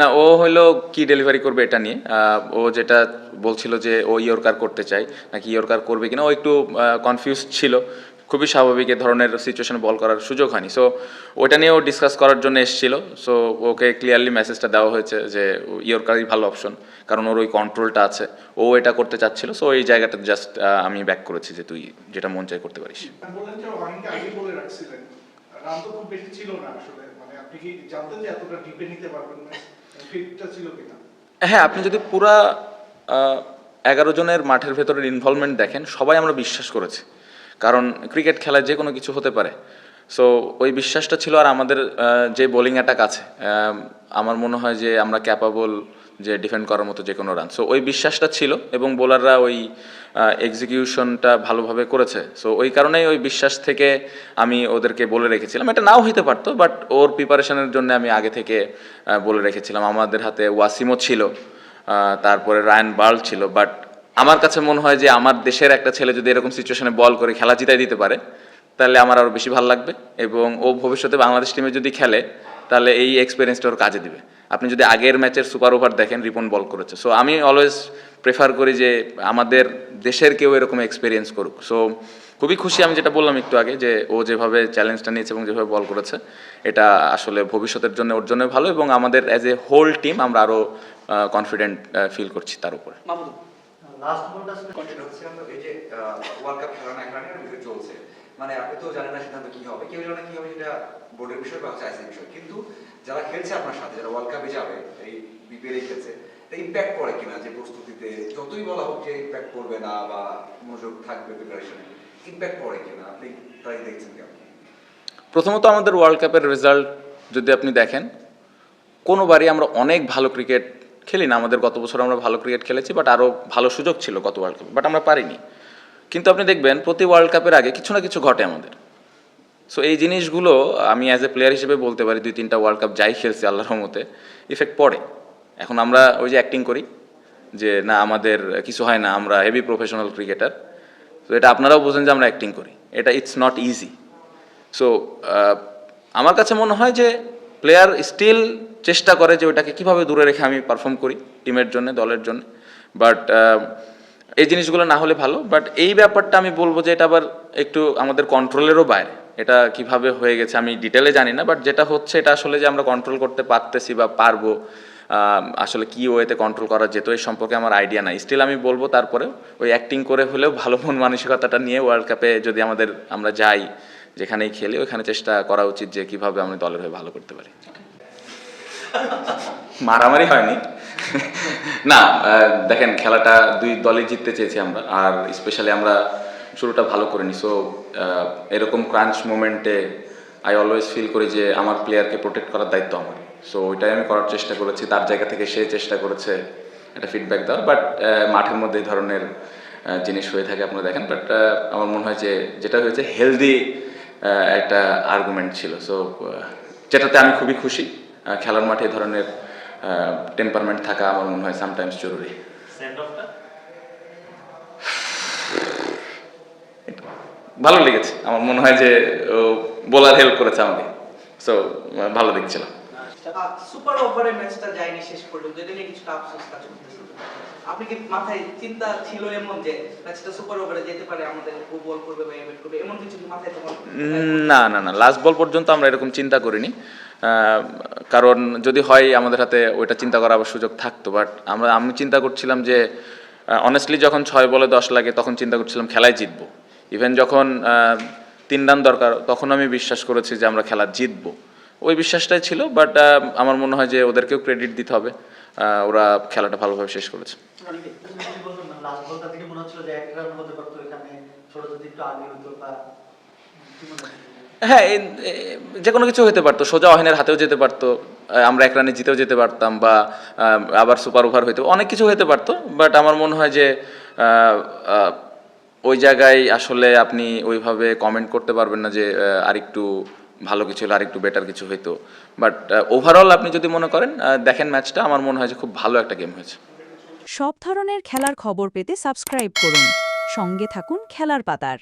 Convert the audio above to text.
না, ও হলো কি ডেলিভারি করবে এটা নিয়ে। ও যেটা বলছিল যে ও ইয়র্কার করতে চায়, নাকি ইয়র্কার করবে কিনা, ও একটু কনফিউজ ছিল। খুবই স্বাভাবিক এ ধরনের সিচুয়েশনে বল করার সুযোগ হয়নি। সো ওটা নিয়েও ডিসকাস করার জন্য এসেছিল। সো ওকে ক্লিয়ারলি মেসেজটা দেওয়া হয়েছে যে ইয়র্কারই ভালো অপশন কারণ ওর ওই কন্ট্রোলটা আছে। ও এটা করতে চাচ্ছিল। সো এই জায়গাটা জাস্ট আমি ব্যাক করেছি যে তুই যেটা মন চাই করতে পারিস। মানে হ্যাঁ আপনি যদি পুরা এগারো জনের মাঠের ভেতরের ইনভলভমেন্ট দেখেন সবাই আমরা বিশ্বাস করেছি। কারণ ক্রিকেট খেলায় যে কোনো কিছু হতে পারে। সো ওই বিশ্বাসটা ছিল আর আমাদের যে বোলিং অ্যাটাক আছে আমার মনে হয় যে আমরা ক্যাপাবল যে ডিফেন্ড করার মতো যে কোনো রান সো ওই বিশ্বাসটা ছিল এবং বোলাররা ওই এক্সিকিউশনটা ভালোভাবে করেছে। সো ওই কারণেই ওই বিশ্বাস থেকে আমি ওদেরকে বলে রেখেছিলাম। এটা নাও হইতে পারতো বাট ওর প্রিপারেশনের জন্য আমি আগে থেকে বলে রেখেছিলাম। আমাদের হাতে ওয়াসিমও ছিল তারপরে রায়ান বার্ল ছিল বাট আমার কাছে মনে হয় যে আমার দেশের একটা ছেলে যদি এরকম সিচুয়েশনে বল করে, খেলা জিতাই দিতে পারে, তাহলে আমার আরও বেশি ভালো লাগবে এবং ও ভবিষ্যতে বাংলাদেশ টিমে যদি খেলে, তাহলে এই এক্সপিরিয়েন্সটা ওর কাজে দিবে। আপনি যদি আগের ম্যাচের সুপার ওভার দেখেন, রিপন বল করেছে। সো আমি অলওয়েজ প্রেফার করি যে আমাদের দেশের কেউ এরকম এক্সপিরিয়েন্স করুক। সো খুবই খুশি আমি যেটা বললাম একটু আগে যে ও যেভাবে চ্যালেঞ্জটা নিয়েছে এবং যেভাবে বল করেছে, এটা আসলে ভবিষ্যতের জন্য ওর জন্য ভালো এবং আমাদের অ্যাজ এ হোল টিম আমরা আরও কনফিডেন্ট ফিল করছি তার উপরে। লাস্ট বলটা কন্টিনিউ হচ্ছে আমরা এই যে ওয়ার্ল্ড কাপ খেলা না খেলা নিয়ে বিষয় চলছে। মানে আপনি তো জানেন না সিদ্ধান্ত কি হবে। কেউ জানে কি হবে সেটা বোর্ডের বিষয় বা বিষয়। কিন্তু যারা খেলছে আপনার সাথে যারা ওয়ার্ল্ড কাপে যাবে এই বিপিএল খেলছে ইম্প্যাক্ট পড়ে কিনা যে প্রস্তুতিতে? যতই বলা হোক যে ইম্প্যাক্ট করবে না বা মনোযোগ থাকবে প্রিপারেশনে ইম্প্যাক্ট পড়ে কিনা? আপনি ট্রাই দেখছেন কেমন প্রথমত আমাদের ওয়ার্ল্ড কাপের রেজাল্ট যদি আপনি দেখেন কোনোবারই আমরা অনেক ভালো ক্রিকেট খেলি না। আমাদের গত বছর আমরা ভালো ক্রিকেট খেলেছি বাট আরও ভালো সুযোগ ছিল গত ওয়ার্ল্ড কাপে বাট আমরা পারিনি। কিন্তু আপনি দেখবেন প্রতি ওয়ার্ল্ড কাপের আগে কিছু না কিছু ঘটে আমাদের। সো এই জিনিসগুলো আমি অ্যাজ এ প্লেয়ার হিসেবে বলতে পারি, দুই তিনটা ওয়ার্ল্ড কাপ যাই খেলছি আল্লাহর রহমতে ইফেক্ট পড়ে। এখন আমরা ওই যে অ্যাক্টিং করি, যে না, আমাদের কিছু হয় না, আমরা হেভি প্রফেশনাল ক্রিকেটার তো এটা আপনারাও বোঝেন যে আমরা অ্যাক্টিং করি। এটা ইটস নট ইজি সো আমার কাছে মনে হয় যে প্লেয়ার স্টিল চেষ্টা করে যে ওটাকে কীভাবে দূরে রেখে আমি পারফর্ম করি টিমের জন্য, দলের জন্য। বাট এই জিনিসগুলো না হলে ভালো। বাট এই ব্যাপারটা আমি বলব যে এটা আবার একটু আমাদের কন্ট্রোলেরও বাইরে। এটা কীভাবে হয়ে গেছে আমি ডিটেলে জানি না বাট যেটা হচ্ছে এটা আসলে যে আমরা কন্ট্রোল করতে পারতেছি বা পারব আসলে কি ওয়েতে কন্ট্রোল করা যেত এই সম্পর্কে আমার আইডিয়া নাই। স্টিল আমি বলব তারপরে ওই অ্যাক্টিং করে হলেও ভালো মন মানসিকতাটা নিয়ে ওয়ার্ল্ড কাপে যদি আমাদের, আমরা যাই যেখানেই খেলি ওখানে চেষ্টা করা উচিত যে কীভাবে আমরা দলের হয়ে ভালো করতে পারি। মারামারি হয়নি। না দেখেন খেলাটা দুই দলই জিততে চেয়েছি আমরা, আর স্পেশালি আমরা শুরুটা ভালো করিনি। সো এরকম ক্রাঞ্চ মোমেন্টে আই অলওয়েজ ফিল করি যে আমার প্লেয়ারকে প্রোটেক্ট করার দায়িত্ব আমার। সো ওইটাই আমি করার চেষ্টা করেছি, তার জায়গা থেকে সে চেষ্টা করেছে একটা ফিডব্যাক দেওয়ার। বাট মাঠের মধ্যে এই ধরনের জিনিস হয়ে থাকে, আপনারা দেখেন। বাট আমার মনে হয় যে যেটা হয়েছে হেলদি একটা আর্গুমেন্ট ছিল। সো যেটাতে আমি খুবই খুশি। খেলার মাঠে ধরনের টেম্পারমেন্ট থাকা আমার মনে হয় সামটাইমস জরুরি। ভালো লেগেছে। আমার মনে হয় যে বোলার হেল্প করেছে আমাকে। সো ভালো দেখছিলাম। সুপার ওভারে ম্যাচটা যায়নি শেষ পর্যন্ত নিয়ে আফসোস কাজ করতেছে। আপনি কি মাথায় চিন্তা ছিল এমন যে ম্যাচটা সুপার ওভারে যেতে পারে, আমাদের বল করবে বা এবেট করবে, এমন কিছু কি মাথায় না না না লাস্ট বল পর্যন্ত আমরা এরকম চিন্তা করিনি। কারণ যদি হয় আমাদের হাতে ওইটা চিন্তা করার আবার সুযোগ থাকতো বাট আমরা, আমি চিন্তা করছিলাম যে অনেস্টলি যখন ছয় বলে দশ লাগে, তখন চিন্তা করছিলাম খেলায় জিতবো। ইভেন যখন তিন রান দরকার, তখন আমি বিশ্বাস করেছি যে আমরা খেলা জিতবো। ওই বিশ্বাসটাই ছিল বাট আমার মনে হয় যে ওদেরকেও ক্রেডিট দিতে হবে ওরা খেলাটা ভালোভাবে শেষ করেছে হয়? যে কোনো কিছু হতে পারতো, সোজা অহিনের হাতেও যেতে পারতো আমরা এক রানে জিতেও যেতে পারতাম বা আবার সুপার ওভার হইতে অনেক কিছু হতে পারতো বাট আমার মনে হয় যে ওই জায়গায় আসলে আপনি ওইভাবে কমেন্ট করতে পারবেন না যে আরেকটু ভালো কিছু হলে, আরেকটু বেটার কিছু হইতো। বাট ওভারঅল আপনি যদি মনে করেন দেখেন ম্যাচটা আমার মনে হয় যে খুব ভালো একটা গেম হয়েছে। সব ধরনের খেলার খবর পেতে সাবস্ক্রাইব করুন। সঙ্গে থাকুন খেলার পাতার।